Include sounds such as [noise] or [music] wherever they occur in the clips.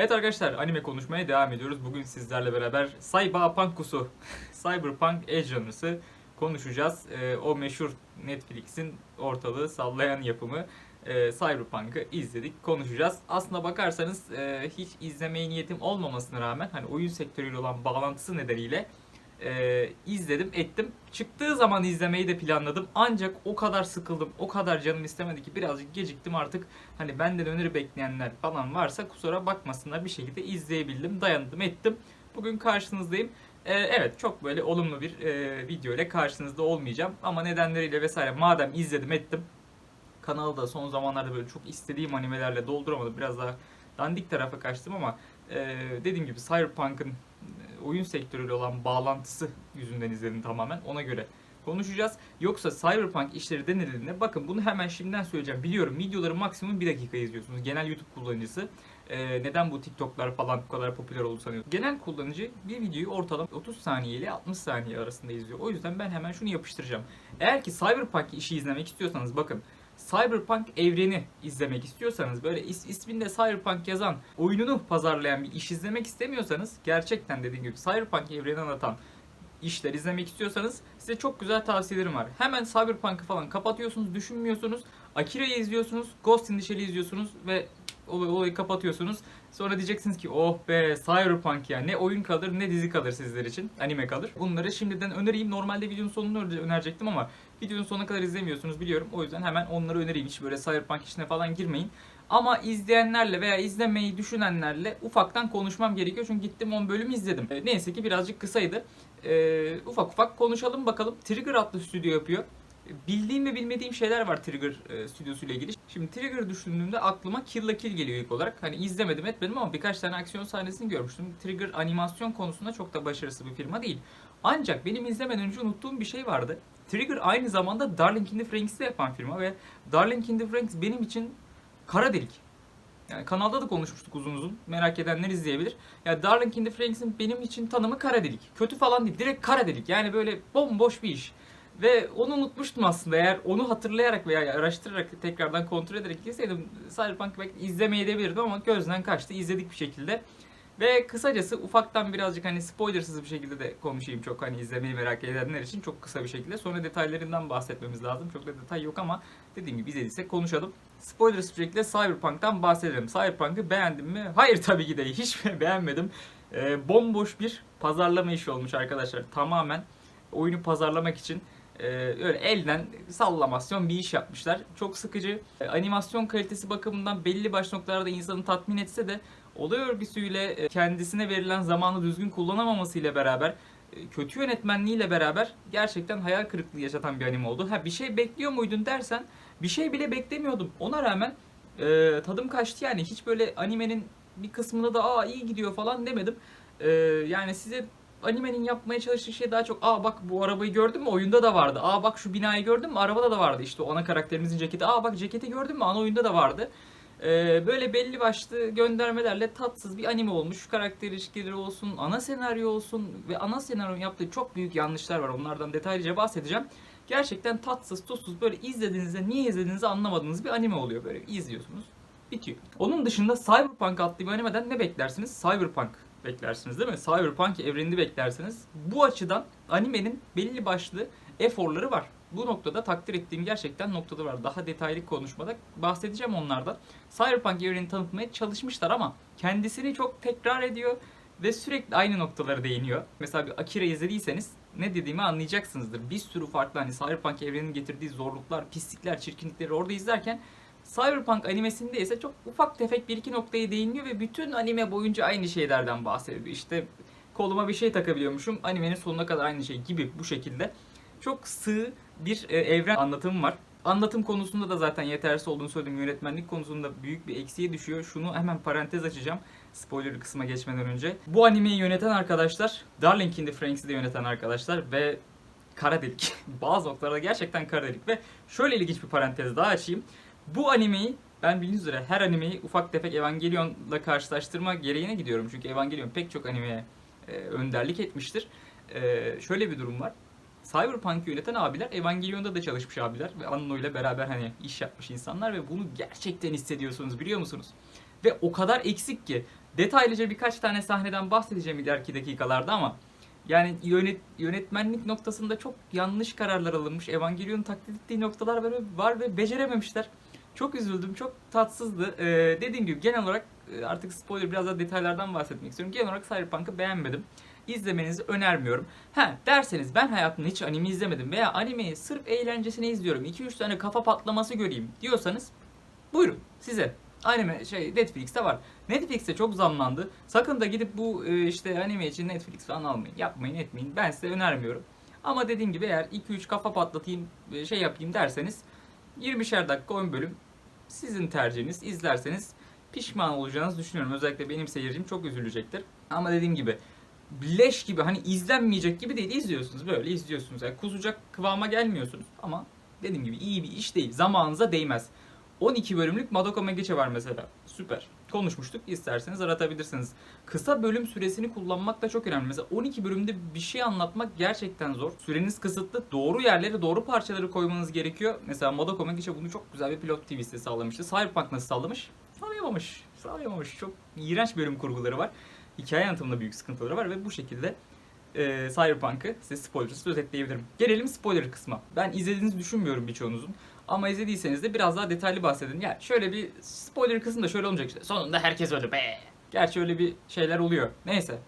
Evet arkadaşlar anime konuşmaya devam ediyoruz. Bugün sizlerle beraber Cyberpunk'usu, [laughs] Cyberpunk Agency konuşacağız. Ee, o meşhur Netflix'in ortalığı sallayan yapımı e, Cyberpunk'ı izledik, konuşacağız. Aslına bakarsanız e, hiç izlemeye niyetim olmamasına rağmen hani oyun sektörüyle olan bağlantısı nedeniyle e, izledim, ettim. Çıktığı zaman izlemeyi de planladım. Ancak o kadar sıkıldım, o kadar canım istemedi ki birazcık geciktim artık. Hani benden öneri bekleyenler falan varsa kusura bakmasınlar bir şekilde izleyebildim, dayandım, ettim. Bugün karşınızdayım. E, evet çok böyle olumlu bir e, video ile karşınızda olmayacağım. Ama nedenleriyle vesaire madem izledim, ettim. Kanalı da son zamanlarda böyle çok istediğim animelerle dolduramadım. Biraz daha dandik tarafa kaçtım ama e, dediğim gibi Cyberpunk'ın oyun sektörüyle olan bağlantısı yüzünden izledim tamamen. Ona göre konuşacağız. Yoksa Cyberpunk işleri denildiğinde bakın bunu hemen şimdiden söyleyeceğim. Biliyorum videoları maksimum 1 dakika izliyorsunuz. Genel YouTube kullanıcısı. e, neden bu TikTok'lar falan bu kadar popüler oldu sanıyorsunuz? Genel kullanıcı bir videoyu ortalama 30 saniye ile 60 saniye arasında izliyor. O yüzden ben hemen şunu yapıştıracağım. Eğer ki Cyberpunk işi izlemek istiyorsanız bakın Cyberpunk evreni izlemek istiyorsanız böyle is- isminde Cyberpunk yazan oyununu pazarlayan bir iş izlemek istemiyorsanız gerçekten dediğim gibi Cyberpunk evreni anlatan işler izlemek istiyorsanız size çok güzel tavsiyelerim var. Hemen Cyberpunk'ı falan kapatıyorsunuz, düşünmüyorsunuz. Akira'yı izliyorsunuz, Ghost in the Shell'i izliyorsunuz ve olayı, olayı kapatıyorsunuz. Sonra diyeceksiniz ki oh be Cyberpunk ya ne oyun kalır ne dizi kalır sizler için. Anime kalır. Bunları şimdiden önereyim. Normalde videonun sonunu öner- önerecektim ama videonun sonuna kadar izlemiyorsunuz biliyorum. O yüzden hemen onları önereyim. Hiç böyle Cyberpunk işine falan girmeyin. Ama izleyenlerle veya izlemeyi düşünenlerle ufaktan konuşmam gerekiyor. Çünkü gittim 10 bölüm izledim. E, Neyse ki birazcık kısaydı. E, ufak ufak konuşalım bakalım. Trigger adlı stüdyo yapıyor. Bildiğim ve bilmediğim şeyler var Trigger e, stüdyosuyla ilgili. Şimdi Trigger düşündüğümde aklıma Kill la Kill geliyor ilk olarak. Hani izlemedim etmedim ama birkaç tane aksiyon sahnesini görmüştüm. Trigger animasyon konusunda çok da başarısı bir firma değil. Ancak benim izlemeden önce unuttuğum bir şey vardı. Trigger aynı zamanda Darling in the Franxx'i yapan firma ve Darling in the Franxx benim için kara delik. Yani kanalda da konuşmuştuk uzun uzun. Merak edenler izleyebilir. Ya Darling in the Franxx'in benim için tanımı kara delik. Kötü falan değil. Direkt kara delik. Yani böyle bomboş bir iş. Ve onu unutmuştum aslında. Eğer onu hatırlayarak veya araştırarak tekrardan kontrol ederek gitseydim Cyberpunk belki izlemeyebilirdim ama gözden kaçtı. İzledik bir şekilde. Ve kısacası ufaktan birazcık hani spoilersız bir şekilde de konuşayım çok hani izlemeyi merak edenler için çok kısa bir şekilde. Sonra detaylarından bahsetmemiz lazım. Çok da detay yok ama dediğim gibi izlediysek konuşalım. Spoilersız bir şekilde Cyberpunk'tan bahsedelim. Cyberpunk'ı beğendim mi? Hayır tabii ki de [laughs] hiç beğenmedim. Ee, bomboş bir pazarlama işi olmuş arkadaşlar. Tamamen oyunu pazarlamak için e, öyle elden sallamasyon bir iş yapmışlar. Çok sıkıcı. E, animasyon kalitesi bakımından belli başlı noktalarda insanı tatmin etse de olay örgüsüyle kendisine verilen zamanı düzgün kullanamamasıyla beraber e, kötü yönetmenliğiyle beraber gerçekten hayal kırıklığı yaşatan bir anime oldu. Ha bir şey bekliyor muydun dersen bir şey bile beklemiyordum. Ona rağmen e, tadım kaçtı yani. Hiç böyle animenin bir kısmında da aa iyi gidiyor falan demedim. E, yani size animenin yapmaya çalıştığı şey daha çok aa bak bu arabayı gördün mü oyunda da vardı. Aa bak şu binayı gördün mü arabada da vardı. İşte o ana karakterimizin ceketi. Aa bak ceketi gördün mü ana oyunda da vardı. Ee, böyle belli başlı göndermelerle tatsız bir anime olmuş. Karakter ilişkileri olsun, ana senaryo olsun ve ana senaryonun yaptığı çok büyük yanlışlar var. Onlardan detaylıca bahsedeceğim. Gerçekten tatsız, tuzsuz böyle izlediğinizde niye izlediğinizi anlamadığınız bir anime oluyor böyle izliyorsunuz. Bitiyor. Onun dışında Cyberpunk adlı bir animeden ne beklersiniz? Cyberpunk beklersiniz değil mi? Cyberpunk evrenini beklersiniz. Bu açıdan animenin belli başlı eforları var. Bu noktada takdir ettiğim gerçekten noktada var. Daha detaylı konuşmada bahsedeceğim onlardan. Cyberpunk evrenini tanıtmaya çalışmışlar ama kendisini çok tekrar ediyor ve sürekli aynı noktalara değiniyor. Mesela bir Akira izlediyseniz ne dediğimi anlayacaksınızdır. Bir sürü farklı hani Cyberpunk evreninin getirdiği zorluklar, pislikler, çirkinlikleri orada izlerken Cyberpunk animesinde ise çok ufak tefek bir iki noktaya değiniyor ve bütün anime boyunca aynı şeylerden bahsediyor. İşte koluma bir şey takabiliyormuşum. Animenin sonuna kadar aynı şey gibi bu şekilde. Çok sığ bir e, evren anlatımı var. Anlatım konusunda da zaten yetersiz olduğunu söyledim. Yönetmenlik konusunda büyük bir eksiğe düşüyor. Şunu hemen parantez açacağım. Spoiler kısma geçmeden önce. Bu animeyi yöneten arkadaşlar, Darling in the Franxx'i de yöneten arkadaşlar ve kara delik. [laughs] Bazı noktalarda gerçekten kara delik ve şöyle ilginç bir parantez daha açayım. Bu animeyi ben bildiğiniz üzere her animeyi ufak tefek Evangelion'la karşılaştırma gereğine gidiyorum. Çünkü Evangelion pek çok animeye e, önderlik etmiştir. E, şöyle bir durum var. Cyberpunk'ı yöneten abiler Evangelion'da da çalışmış abiler ve Anno ile beraber hani iş yapmış insanlar ve bunu gerçekten hissediyorsunuz biliyor musunuz? Ve o kadar eksik ki Detaylıca birkaç tane sahneden bahsedeceğim ileriki dakikalarda ama yani yönet, yönetmenlik noktasında çok yanlış kararlar alınmış. Evangelion'un taklit ettiği noktalar var, var ve becerememişler. Çok üzüldüm, çok tatsızdı. Ee, dediğim gibi genel olarak e, artık spoiler biraz daha detaylardan bahsetmek istiyorum. Genel olarak Cyberpunk'ı beğenmedim. İzlemenizi önermiyorum. Ha derseniz ben hayatımda hiç anime izlemedim veya animeyi sırf eğlencesine izliyorum. 2-3 tane kafa patlaması göreyim diyorsanız buyurun size. Anime şey Netflix'te var. Netflix'te çok zamlandı. Sakın da gidip bu e, işte anime için Netflix falan almayın. Yapmayın etmeyin. Ben size önermiyorum. Ama dediğim gibi eğer 2-3 kafa patlatayım e, şey yapayım derseniz 20'şer dakika 10 bölüm sizin tercihiniz. izlerseniz pişman olacağınızı düşünüyorum. Özellikle benim seyircim çok üzülecektir. Ama dediğim gibi leş gibi hani izlenmeyecek gibi değil izliyorsunuz böyle izliyorsunuz. Yani kusacak kıvama gelmiyorsunuz ama dediğim gibi iyi bir iş değil. Zamanınıza değmez. 12 bölümlük Madoka Magica var mesela. Süper. Konuşmuştuk. İsterseniz aratabilirsiniz. Kısa bölüm süresini kullanmak da çok önemli. Mesela 12 bölümde bir şey anlatmak gerçekten zor. Süreniz kısıtlı. Doğru yerlere doğru parçaları koymanız gerekiyor. Mesela Madoka Magica bunu çok güzel bir pilot TV'si sağlamıştı. Cyberpunk nasıl sağlamış? Sağlayamamış. Sağlayamamış. Çok iğrenç bölüm kurguları var. Hikaye anlatımında büyük sıkıntıları var ve bu şekilde e, Cyberpunk'ı size spoilersız özetleyebilirim. Gelelim spoiler kısma. Ben izlediğinizi düşünmüyorum birçoğunuzun. Ama izlediyseniz de biraz daha detaylı bahsedin. Ya şöyle bir spoiler kısmında şöyle olmayacak işte. Sonunda herkes öldü be. Gerçi öyle bir şeyler oluyor. Neyse.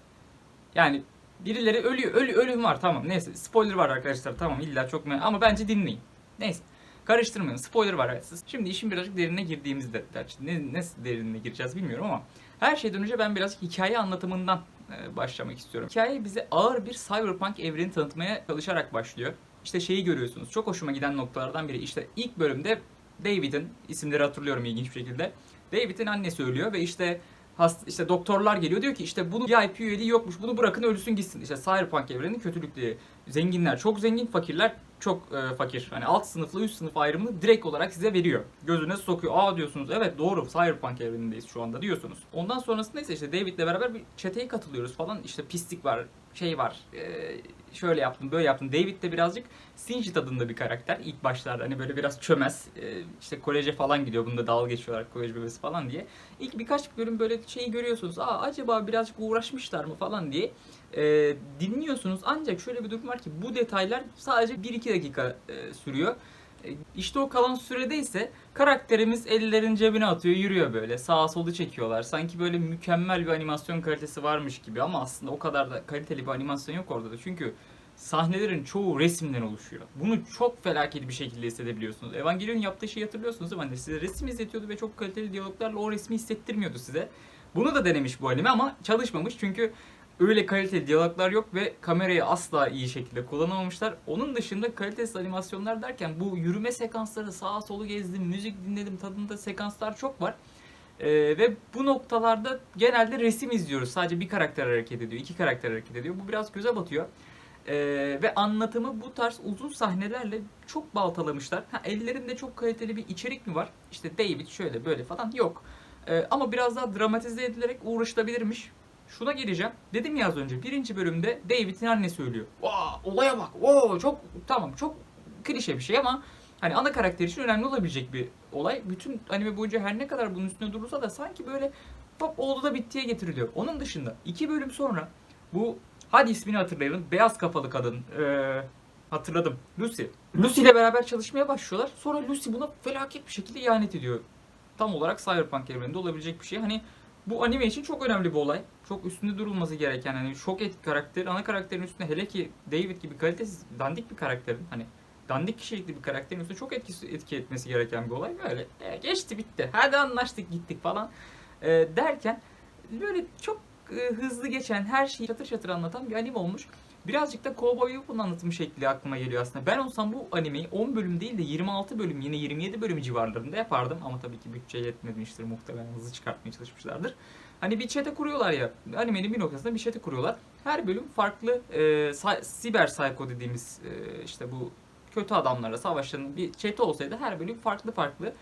Yani birileri ölüyor. Ölü ölüm var tamam. Neyse. Spoiler var arkadaşlar. Tamam illa çok mu ama bence dinleyin. Neyse. Karıştırmayın. Spoiler var evet. Şimdi işin birazcık derinine girdiğimizde gerçi ne, nasıl derinine gireceğiz bilmiyorum ama her şeyden önce ben biraz hikaye anlatımından e, başlamak istiyorum. Hikaye bize ağır bir cyberpunk evreni tanıtmaya çalışarak başlıyor. İşte şeyi görüyorsunuz. Çok hoşuma giden noktalardan biri. İşte ilk bölümde David'in isimleri hatırlıyorum ilginç bir şekilde. David'in annesi ölüyor ve işte hast işte doktorlar geliyor diyor ki işte bunu VIP üyeliği yokmuş. Bunu bırakın ölsün gitsin. İşte Cyberpunk evrenin kötülükleri. Zenginler çok zengin, fakirler çok e, fakir. Hani alt sınıfla üst sınıf ayrımını direkt olarak size veriyor. Gözüne sokuyor. Aa diyorsunuz evet doğru Cyberpunk evrenindeyiz şu anda diyorsunuz. Ondan sonrasında ise işte David'le beraber bir çeteye katılıyoruz falan. İşte pislik var, şey var. E, şöyle yaptım, böyle yaptım. David de birazcık Singed adında bir karakter. İlk başlarda hani böyle biraz çömez. E, işte koleje falan gidiyor. Bunda dalga geçiyorlar kolej bebesi falan diye. İlk birkaç bölüm böyle şeyi görüyorsunuz. Aa acaba birazcık uğraşmışlar mı falan diye e, dinliyorsunuz. Ancak şöyle bir durum var ki bu detaylar sadece 1-2 dakika e, sürüyor. E, işte o kalan sürede ise karakterimiz ellerin cebine atıyor, yürüyor böyle. Sağa solu çekiyorlar. Sanki böyle mükemmel bir animasyon kalitesi varmış gibi ama aslında o kadar da kaliteli bir animasyon yok orada da. Çünkü sahnelerin çoğu resimden oluşuyor. Bunu çok felaket bir şekilde hissedebiliyorsunuz. Evangelion yaptığı şeyi hatırlıyorsunuz değil mi? Hani size resim izletiyordu ve çok kaliteli diyaloglarla o resmi hissettirmiyordu size. Bunu da denemiş bu anime ama çalışmamış çünkü öyle kaliteli diyaloglar yok ve kamerayı asla iyi şekilde kullanamamışlar. Onun dışında kalitesiz animasyonlar derken bu yürüme sekansları sağa solu gezdim, müzik dinledim tadında sekanslar çok var. Ee, ve bu noktalarda genelde resim izliyoruz. Sadece bir karakter hareket ediyor, iki karakter hareket ediyor. Bu biraz göze batıyor. Ee, ve anlatımı bu tarz uzun sahnelerle çok baltalamışlar. Ha, ellerinde çok kaliteli bir içerik mi var? İşte David şöyle böyle falan yok. Ee, ama biraz daha dramatize edilerek uğraşılabilirmiş. Şuna geleceğim. Dedim ya az önce birinci bölümde David'in annesi söylüyor. Vaa olaya bak. Oo çok tamam çok klişe bir şey ama hani ana karakter için önemli olabilecek bir olay. Bütün anime boyunca her ne kadar bunun üstüne durulsa da sanki böyle hop oldu da bittiye getiriliyor. Onun dışında iki bölüm sonra bu hadi ismini hatırlayalım. Beyaz kafalı kadın. Ee, hatırladım. Lucy. Lucy ile beraber çalışmaya başlıyorlar. Sonra Lucy buna felaket bir şekilde ihanet ediyor. Tam olarak Cyberpunk evreninde olabilecek bir şey. Hani bu anime için çok önemli bir olay. Çok üstünde durulması gereken hani şok et karakter, ana karakterin üstünde hele ki David gibi kalitesiz dandik bir karakterin hani dandik kişilikli bir karakterin üstünde çok etkisi, etki etmesi gereken bir olay. Böyle e, geçti bitti. Hadi anlaştık gittik falan e, derken böyle çok e, hızlı geçen her şeyi çatır çatır anlatan bir anime olmuş. Birazcık da Cowboy Bebop'un anlatım şekli aklıma geliyor aslında. Ben olsam bu animeyi 10 bölüm değil de 26 bölüm yine 27 bölüm civarlarında yapardım. Ama tabii ki bütçe yetmemiştir muhtemelen hızlı çıkartmaya çalışmışlardır. Hani bir çete kuruyorlar ya. Animenin bir noktasında bir çete kuruyorlar. Her bölüm farklı e, siber psycho dediğimiz e, işte bu kötü adamlarla savaşan bir çete olsaydı her bölüm farklı farklı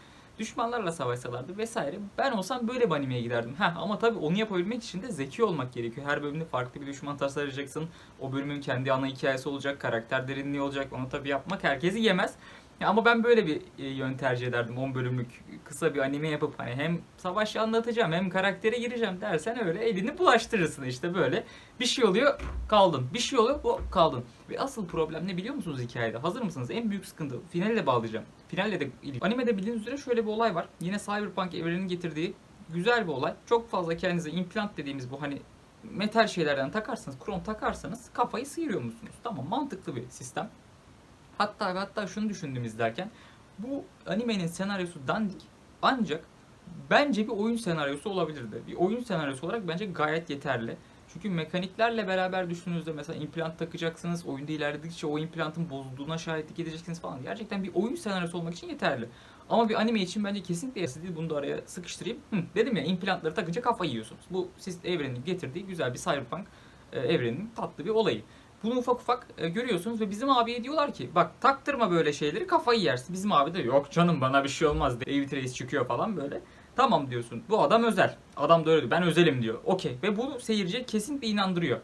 düşmanlarla savaşsalardı vesaire. Ben olsam böyle bir animeye giderdim. Heh, ama tabii onu yapabilmek için de zeki olmak gerekiyor. Her bölümde farklı bir düşman tasarlayacaksın. O bölümün kendi ana hikayesi olacak, karakter derinliği olacak. Onu tabii yapmak herkesi yemez. Ya ama ben böyle bir e, yön tercih ederdim. 10 bölümlük kısa bir anime yapıp hani hem savaş anlatacağım hem karaktere gireceğim dersen öyle elini bulaştırırsın işte böyle. Bir şey oluyor kaldın. Bir şey oluyor bu kaldın. Ve asıl problem ne biliyor musunuz hikayede? Hazır mısınız? En büyük sıkıntı. Finale bağlayacağım. Finalle de. Animede bildiğiniz üzere şöyle bir olay var. Yine Cyberpunk evrenin getirdiği güzel bir olay. Çok fazla kendinize implant dediğimiz bu hani metal şeylerden takarsanız, krom takarsanız kafayı sıyırıyor musunuz? Tamam mantıklı bir sistem. Hatta ve hatta şunu düşündüm izlerken. Bu animenin senaryosu dandik ancak bence bir oyun senaryosu olabilirdi. Bir oyun senaryosu olarak bence gayet yeterli. Çünkü mekaniklerle beraber düşündüğünüzde mesela implant takacaksınız. Oyunda ilerledikçe o implantın bozulduğuna şahitlik edeceksiniz falan. Gerçekten bir oyun senaryosu olmak için yeterli. Ama bir anime için bence kesinlikle yeterli değil. Bunu da araya sıkıştırayım. Hı, dedim ya implantları takınca kafayı yiyorsunuz. Bu siz evrenin getirdiği güzel bir cyberpunk e, evrenin tatlı bir olayı. Bunu ufak ufak e, görüyorsunuz ve bizim abiye diyorlar ki bak taktırma böyle şeyleri kafayı yersin. Bizim abi de yok canım bana bir şey olmaz. David Reis çıkıyor falan böyle. Tamam diyorsun. Bu adam özel. Adam da öyle diyor. Ben özelim diyor. Okey. Ve bu seyirciye kesinlikle inandırıyor.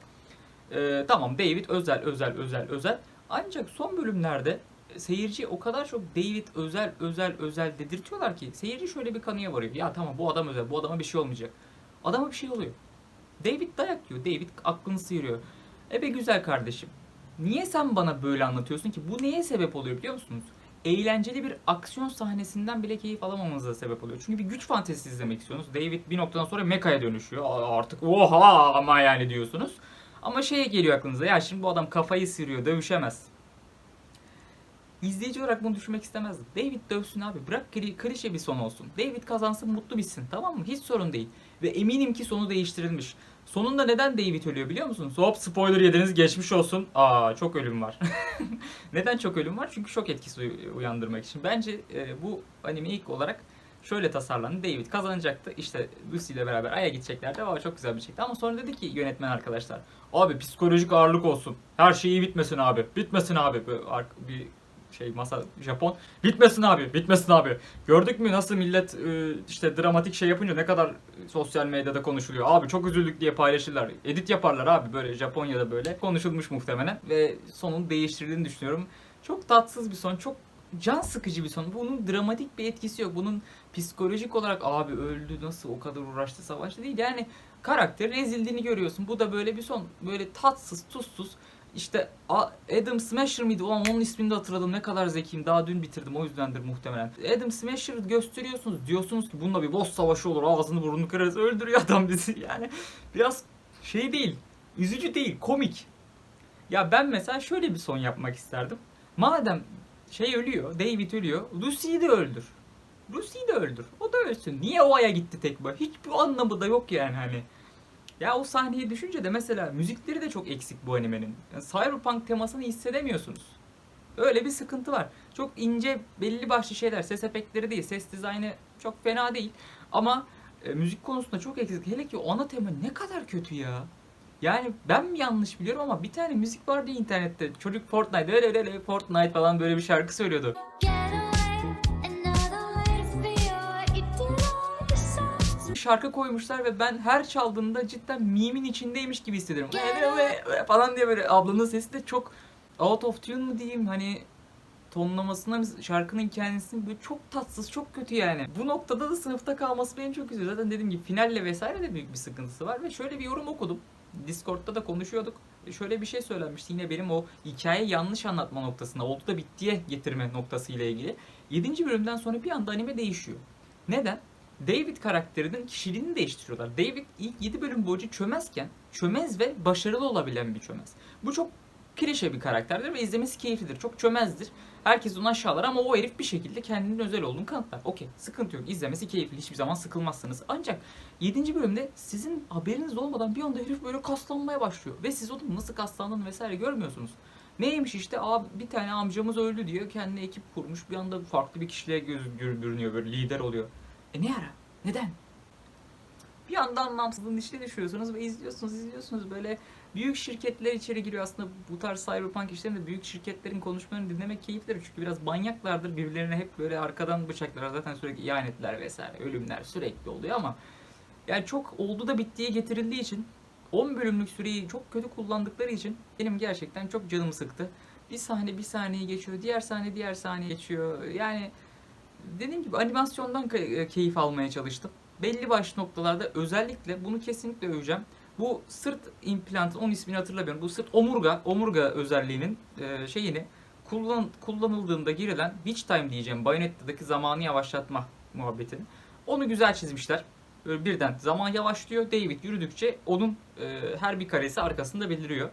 Ee, tamam David özel özel özel özel. Ancak son bölümlerde seyirci o kadar çok David özel özel özel dedirtiyorlar ki seyirci şöyle bir kanıya varıyor. Ya tamam bu adam özel. Bu adama bir şey olmayacak. Adama bir şey oluyor. David dayak yiyor. David aklını sıyırıyor. E be güzel kardeşim. Niye sen bana böyle anlatıyorsun ki? Bu neye sebep oluyor biliyor musunuz? Eğlenceli bir aksiyon sahnesinden bile keyif alamamanıza sebep oluyor. Çünkü bir güç fantezisi izlemek istiyorsunuz. David bir noktadan sonra mekaya dönüşüyor. Artık oha ama yani diyorsunuz. Ama şeye geliyor aklınıza. Ya şimdi bu adam kafayı sıyırıyor, dövüşemez. İzleyici olarak bunu düşünmek istemezdim. David dövsün abi. Bırak kli- klişe bir son olsun. David kazansın mutlu bitsin. Tamam mı? Hiç sorun değil. Ve eminim ki sonu değiştirilmiş. Sonunda neden David ölüyor biliyor musunuz? Hop spoiler yediniz geçmiş olsun. Aa çok ölüm var. [laughs] neden çok ölüm var? Çünkü şok etkisi uy- uyandırmak için. Bence e, bu anime ilk olarak şöyle tasarlandı. David kazanacaktı. İşte Lucy ile beraber Ay'a gideceklerdi. Aa, çok güzel bir şekilde. Ama sonra dedi ki yönetmen arkadaşlar. Abi psikolojik ağırlık olsun. Her şey iyi bitmesin abi. Bitmesin abi. Ar- bir şey masa Japon. Bitmesin abi. Bitmesin abi. Gördük mü nasıl millet e, işte dramatik şey yapınca ne kadar sosyal medyada konuşuluyor. Abi çok üzüldük diye paylaşırlar. Edit yaparlar abi böyle Japonya'da böyle. Konuşulmuş muhtemelen. Ve sonun değiştirildiğini düşünüyorum. Çok tatsız bir son. Çok can sıkıcı bir son. Bunun dramatik bir etkisi yok. Bunun psikolojik olarak abi öldü nasıl o kadar uğraştı savaştı değil. Yani karakterin ezildiğini görüyorsun. Bu da böyle bir son. Böyle tatsız, tuzsuz. İşte Adam Smasher mıydı? Ulan onun ismini de hatırladım. Ne kadar zekiyim. Daha dün bitirdim. O yüzdendir muhtemelen. Adam Smasher'ı gösteriyorsunuz. Diyorsunuz ki bununla bir boss savaşı olur. Ağzını burnunu kırarız. Öldürüyor adam bizi. [laughs] Yani biraz şey değil. Üzücü değil. Komik. Ya ben mesela şöyle bir son yapmak isterdim. Madem şey ölüyor, David ölüyor. Lucy'yi de öldür. Lucy'yi de öldür. O da ölsün. Niye o aya gitti tek başına? Hiçbir anlamı da yok yani hani. Ya o sahneyi düşünce de mesela müzikleri de çok eksik bu animenin. Yani Cyberpunk temasını hissedemiyorsunuz. Öyle bir sıkıntı var. Çok ince belli başlı şeyler. Ses efektleri değil. Ses dizaynı çok fena değil. Ama e, müzik konusunda çok eksik. Hele ki ana tema ne kadar kötü ya. Yani ben mi yanlış biliyorum ama bir tane müzik vardı internette. Çocuk Fortnite öyle öyle Fortnite falan böyle bir şarkı söylüyordu. Get şarkı koymuşlar ve ben her çaldığımda cidden mimin içindeymiş gibi hissediyorum. Ve, ve, ve falan diye böyle ablanın sesi de çok out of tune mu diyeyim hani tonlamasına mı, şarkının kendisinin böyle çok tatsız, çok kötü yani. Bu noktada da sınıfta kalması beni çok üzüyor. Zaten dediğim gibi finalle vesaire de büyük bir sıkıntısı var ve şöyle bir yorum okudum. Discord'da da konuşuyorduk. Şöyle bir şey söylenmişti yine benim o hikaye yanlış anlatma noktasına, oldu da bittiye getirme noktası ile ilgili. 7. bölümden sonra bir anda anime değişiyor. Neden? David karakterinin kişiliğini değiştiriyorlar. David ilk 7 bölüm boyunca çömezken çömez ve başarılı olabilen bir çömez. Bu çok klişe bir karakterdir ve izlemesi keyiflidir. Çok çömezdir. Herkes onu aşağılar ama o herif bir şekilde kendinin özel olduğunu kanıtlar. Okey sıkıntı yok. İzlemesi keyifli. Hiçbir zaman sıkılmazsınız. Ancak 7. bölümde sizin haberiniz olmadan bir anda herif böyle kaslanmaya başlıyor. Ve siz onun nasıl kaslandığını vesaire görmüyorsunuz. Neymiş işte abi bir tane amcamız öldü diyor. Kendine ekip kurmuş. Bir anda farklı bir kişiliğe göz görünüyor böyle lider oluyor. E ne ara? Neden? Bir anda anlamsızlığın içine düşüyorsunuz ve izliyorsunuz izliyorsunuz böyle büyük şirketler içeri giriyor aslında bu tarz cyberpunk işlerinde büyük şirketlerin konuşmalarını dinlemek keyiflidir çünkü biraz manyaklardır birbirlerine hep böyle arkadan bıçaklar zaten sürekli ihanetler vesaire ölümler sürekli oluyor ama yani çok oldu da bittiye getirildiği için 10 bölümlük süreyi çok kötü kullandıkları için benim gerçekten çok canımı sıktı. Bir sahne bir saniye geçiyor, diğer sahne diğer saniye geçiyor. Yani dediğim gibi animasyondan e, keyif almaya çalıştım. Belli başlı noktalarda özellikle bunu kesinlikle öveceğim. Bu sırt implantı, onun ismini hatırlamıyorum. Bu sırt omurga, omurga özelliğinin e, şeyini kullan, kullanıldığında girilen Witch Time diyeceğim. Bayonetta'daki zamanı yavaşlatma muhabbetini. Onu güzel çizmişler. Böyle birden zaman yavaşlıyor. David yürüdükçe onun e, her bir karesi arkasında beliriyor.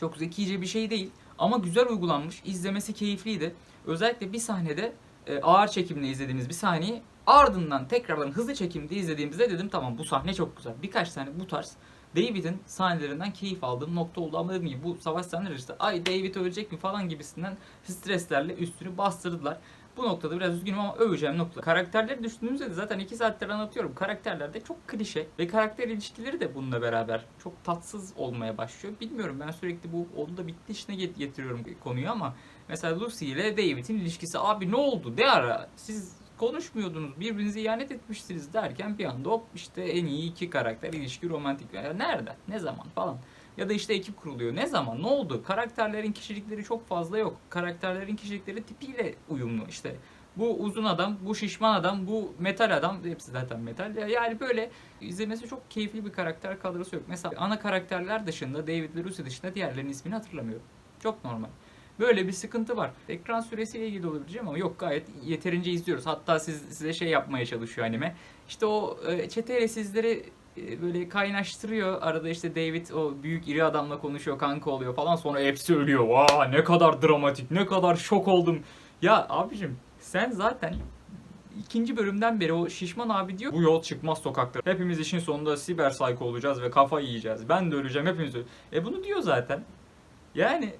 Çok zekice bir şey değil ama güzel uygulanmış. İzlemesi keyifliydi. Özellikle bir sahnede e, ağır çekimle izlediğimiz bir sahneyi ardından tekrardan hızlı çekimde izlediğimizde dedim tamam bu sahne çok güzel. Birkaç tane bu tarz David'in sahnelerinden keyif aldığım nokta oldu ama dediğim gibi bu savaş sahneleri işte ay David ölecek mi falan gibisinden streslerle üstünü bastırdılar. Bu noktada biraz üzgünüm ama öveceğim nokta. Karakterleri düşündüğümüzde de zaten 2 saattir anlatıyorum. Karakterler de çok klişe ve karakter ilişkileri de bununla beraber çok tatsız olmaya başlıyor. Bilmiyorum ben sürekli bu oldu da bitti işine get- getiriyorum konuyu ama mesela Lucy ile David'in ilişkisi abi ne oldu ne ara siz konuşmuyordunuz birbirinize ihanet etmişsiniz derken bir anda hop işte en iyi iki karakter ilişki romantik ya nerede ne zaman falan ya da işte ekip kuruluyor. Ne zaman? Ne oldu? Karakterlerin kişilikleri çok fazla yok. Karakterlerin kişilikleri tipiyle uyumlu. İşte bu uzun adam, bu şişman adam, bu metal adam. Hepsi zaten metal. Ya- Yani böyle izlemesi çok keyifli bir karakter kadrosu yok. Mesela ana karakterler dışında, David Lucy dışında diğerlerinin ismini hatırlamıyorum. Çok normal. Böyle bir sıkıntı var. Ekran süresiyle ilgili olabileceğim ama yok gayet yeterince izliyoruz. Hatta siz, size şey yapmaya çalışıyor anime. İşte o e, çeteyle sizleri böyle kaynaştırıyor. Arada işte David o büyük iri adamla konuşuyor, kanka oluyor falan. Sonra hepsi ölüyor. Vaa ne kadar dramatik, ne kadar şok oldum. Ya abicim sen zaten ikinci bölümden beri o şişman abi diyor bu yol çıkmaz sokaklar. Hepimiz işin sonunda siber psycho olacağız ve kafa yiyeceğiz. Ben de öleceğim hepimiz öle- E bunu diyor zaten. Yani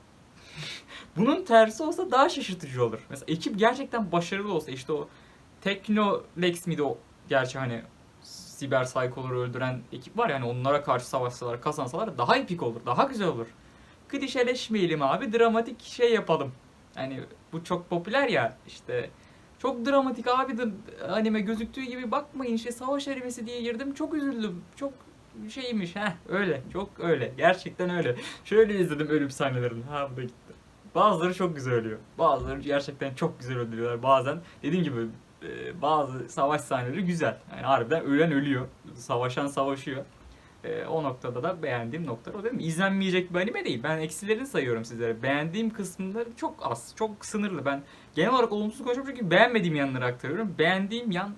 [laughs] bunun tersi olsa daha şaşırtıcı olur. Mesela ekip gerçekten başarılı olsa işte o Teknolex miydi o gerçi hani siber psychoları öldüren ekip var yani onlara karşı savaşsalar kazansalar daha epik olur daha güzel olur. Klişeleşmeyelim abi dramatik şey yapalım. Yani bu çok popüler ya işte çok dramatik abi anime gözüktüğü gibi bakmayın işte savaş animesi diye girdim çok üzüldüm çok şeymiş ha öyle çok öyle gerçekten öyle. [laughs] Şöyle izledim ölüm sahnelerini ha bu da gitti. Bazıları çok güzel ölüyor. Bazıları gerçekten çok güzel öldürüyorlar. Bazen dediğim gibi e, bazı savaş sahneleri güzel. Yani harbiden ölen ölüyor. Savaşan savaşıyor. E, o noktada da beğendiğim noktalar o değil mi? İzlenmeyecek bir anime değil. Ben eksilerini sayıyorum sizlere. Beğendiğim kısımları çok az. Çok sınırlı. Ben genel olarak olumsuz konuşuyorum çünkü beğenmediğim yanları aktarıyorum. Beğendiğim yan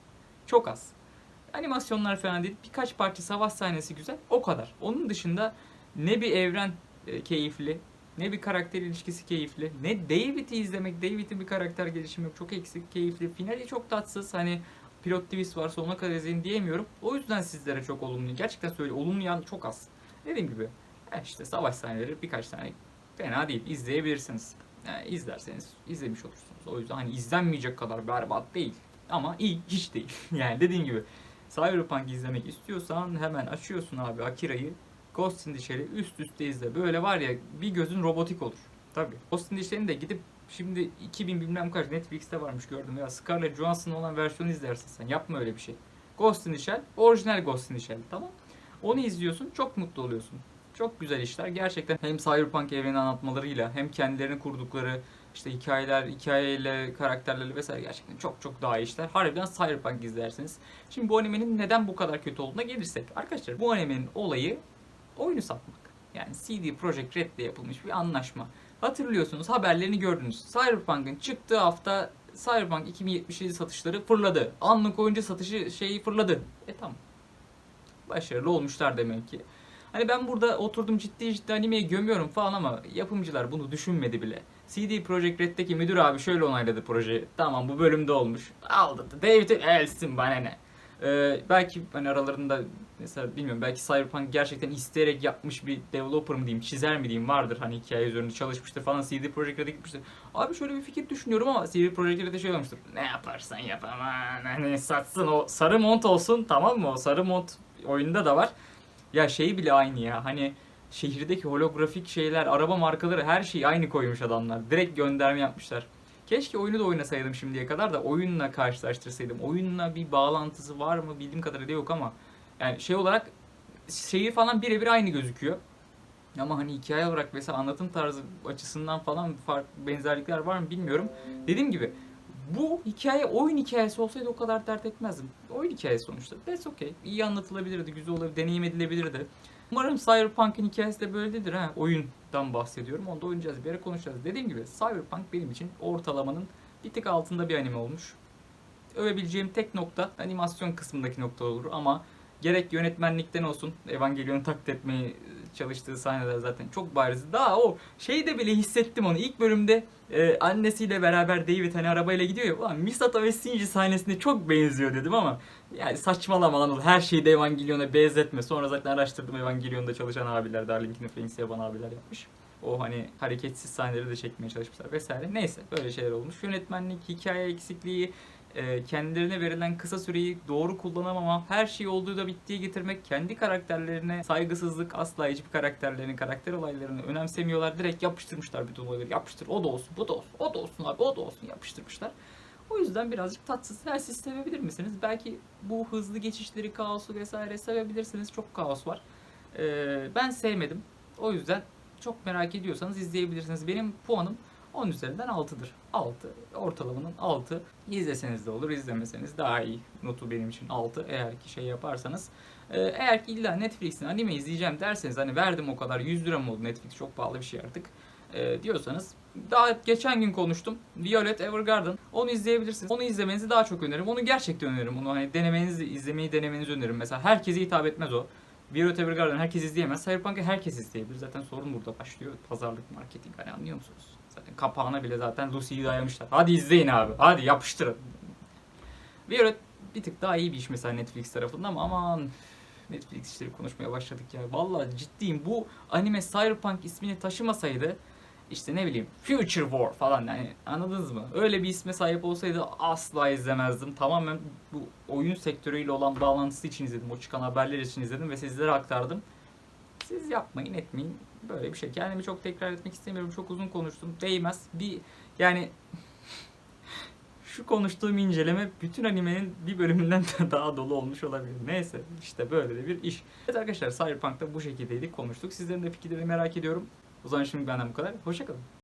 çok az. Animasyonlar falan değil. Birkaç parça savaş sahnesi güzel. O kadar. Onun dışında ne bir evren e, keyifli, ne bir karakter ilişkisi keyifli, ne David'i izlemek, David'in bir karakter gelişimi yok. Çok eksik, keyifli. Finali çok tatsız. Hani pilot twist var sonuna kadar izleyin diyemiyorum. O yüzden sizlere çok olumlu. Gerçekten söylüyorum. Olumlu yan çok az. Dediğim gibi e işte savaş sahneleri birkaç tane fena değil. izleyebilirsiniz. Yani izlerseniz izlemiş olursunuz. O yüzden hani izlenmeyecek kadar berbat değil. Ama iyi hiç değil. [laughs] yani dediğim gibi Cyberpunk izlemek istiyorsan hemen açıyorsun abi Akira'yı. Ghost in the Shell'i üst üste izle. Böyle var ya bir gözün robotik olur. Tabii. Ghost in the Shell'in de gidip şimdi 2000 bilmem kaç Netflix'te varmış gördüm ya. Scarlett Johansson olan versiyonu izlersin sen. Yapma öyle bir şey. Ghost in the Shell, orijinal Ghost in the Shell tamam. Onu izliyorsun çok mutlu oluyorsun. Çok güzel işler. Gerçekten hem Cyberpunk evreni anlatmalarıyla hem kendilerini kurdukları işte hikayeler, hikayeyle, karakterlerle vesaire gerçekten çok çok daha iyi işler. Harbiden Cyberpunk izlersiniz. Şimdi bu animenin neden bu kadar kötü olduğuna gelirsek. Arkadaşlar bu animenin olayı oyunu satmak. Yani CD Projekt Red ile yapılmış bir anlaşma. Hatırlıyorsunuz haberlerini gördünüz. Cyberpunk'ın çıktığı hafta Cyberpunk 2077 satışları fırladı. Anlık oyuncu satışı şeyi fırladı. E tamam. Başarılı olmuşlar demek ki. Hani ben burada oturdum ciddi ciddi animeyi gömüyorum falan ama yapımcılar bunu düşünmedi bile. CD Projekt Red'deki müdür abi şöyle onayladı projeyi. Tamam bu bölümde olmuş. Aldı. David Elsin bana ne. Ee, belki hani aralarında mesela bilmiyorum belki Cyberpunk gerçekten isteyerek yapmış bir developer mı diyeyim, çizer mi diyeyim vardır hani hikaye üzerinde çalışmıştır falan CD Projekt Red'e gitmiştir. Abi şöyle bir fikir düşünüyorum ama CD Projekt Red'e şey olmuştur. Ne yaparsan yap aman hani satsın o sarı mont olsun tamam mı? O sarı mont oyunda da var. Ya şey bile aynı ya hani şehirdeki holografik şeyler, araba markaları her şeyi aynı koymuş adamlar. Direkt gönderme yapmışlar. Keşke oyunu da oynasaydım şimdiye kadar da oyunla karşılaştırsaydım. Oyunla bir bağlantısı var mı bildiğim kadarıyla yok ama yani şey olarak şehir falan birebir aynı gözüküyor. Ama hani hikaye olarak mesela anlatım tarzı açısından falan fark benzerlikler var mı bilmiyorum. Dediğim gibi bu hikaye oyun hikayesi olsaydı o kadar dert etmezdim. Oyun hikayesi sonuçta. That's okay. İyi anlatılabilirdi, güzel olabilir, deneyim edilebilirdi. Umarım Cyberpunk'ın hikayesi de böyle değildir ha. Oyundan bahsediyorum. Onu da oynayacağız, bir yere konuşacağız. Dediğim gibi Cyberpunk benim için ortalamanın bir tık altında bir anime olmuş. Övebileceğim tek nokta animasyon kısmındaki nokta olur ama gerek yönetmenlikten olsun Evangelion'u taklit etmeye çalıştığı sahneler zaten çok bariz. Daha o şeyde bile hissettim onu. İlk bölümde e, annesiyle beraber David hani arabayla gidiyor ya. Ulan Misato ve Shinji sahnesine çok benziyor dedim ama yani saçmalama lan. Her şeyi de Evangelion'a benzetme. Sonra zaten araştırdım Evangelion'da çalışan abiler. Darlington Franks yapan abiler yapmış. O hani hareketsiz sahneleri de çekmeye çalışmışlar vesaire. Neyse böyle şeyler olmuş. Yönetmenlik, hikaye eksikliği, e, kendilerine verilen kısa süreyi doğru kullanamama, her şey olduğu da bittiği getirmek, kendi karakterlerine saygısızlık, asla hiçbir karakterlerin karakter olaylarını önemsemiyorlar. Direkt yapıştırmışlar bütün olayları. Yapıştır, o da olsun, bu da olsun, o da olsun abi, o da olsun yapıştırmışlar. O yüzden birazcık tatsız. Her siz sevebilir misiniz? Belki bu hızlı geçişleri, kaosu vesaire sevebilirsiniz. Çok kaos var. Ee, ben sevmedim. O yüzden çok merak ediyorsanız izleyebilirsiniz. Benim puanım 10 üzerinden 6'dır. 6. Ortalamanın 6. İzleseniz de olur, izlemeseniz daha iyi. Notu benim için 6 eğer ki şey yaparsanız. Ee, eğer ki illa Netflix'in anime izleyeceğim derseniz hani verdim o kadar 100 lira mı oldu Netflix çok pahalı bir şey artık ee, diyorsanız daha geçen gün konuştum. Violet Evergarden. Onu izleyebilirsiniz. Onu izlemenizi daha çok öneririm. Onu gerçekten öneririm. Onu hani denemenizi, izlemeyi denemenizi öneririm. Mesela herkese hitap etmez o. Violet Evergarden herkes izleyemez. Cyberpunk'ı herkes izleyebilir. Zaten sorun burada başlıyor. Pazarlık, marketing hani anlıyor musunuz? Zaten kapağına bile zaten Lucy'yi dayamışlar. Hadi izleyin abi. Hadi yapıştırın. Violet bir tık daha iyi bir iş mesela Netflix tarafından ama aman Netflix işleri konuşmaya başladık ya. Vallahi ciddiyim. Bu anime Cyberpunk ismini taşımasaydı işte ne bileyim Future War falan yani anladınız mı? Öyle bir isme sahip olsaydı asla izlemezdim. Tamamen bu oyun sektörüyle olan bağlantısı için izledim. O çıkan haberler için izledim ve sizlere aktardım. Siz yapmayın etmeyin. Böyle bir şey. Kendimi çok tekrar etmek istemiyorum. Çok uzun konuştum. Değmez. Bir yani [laughs] şu konuştuğum inceleme bütün animenin bir bölümünden de [laughs] daha dolu olmuş olabilir. Neyse işte böyle de bir iş. Evet arkadaşlar Cyberpunk'ta bu şekildeydik konuştuk. Sizlerin de fikirlerini merak ediyorum. O zaman şimdi benden bu kadar. Hoşçakalın.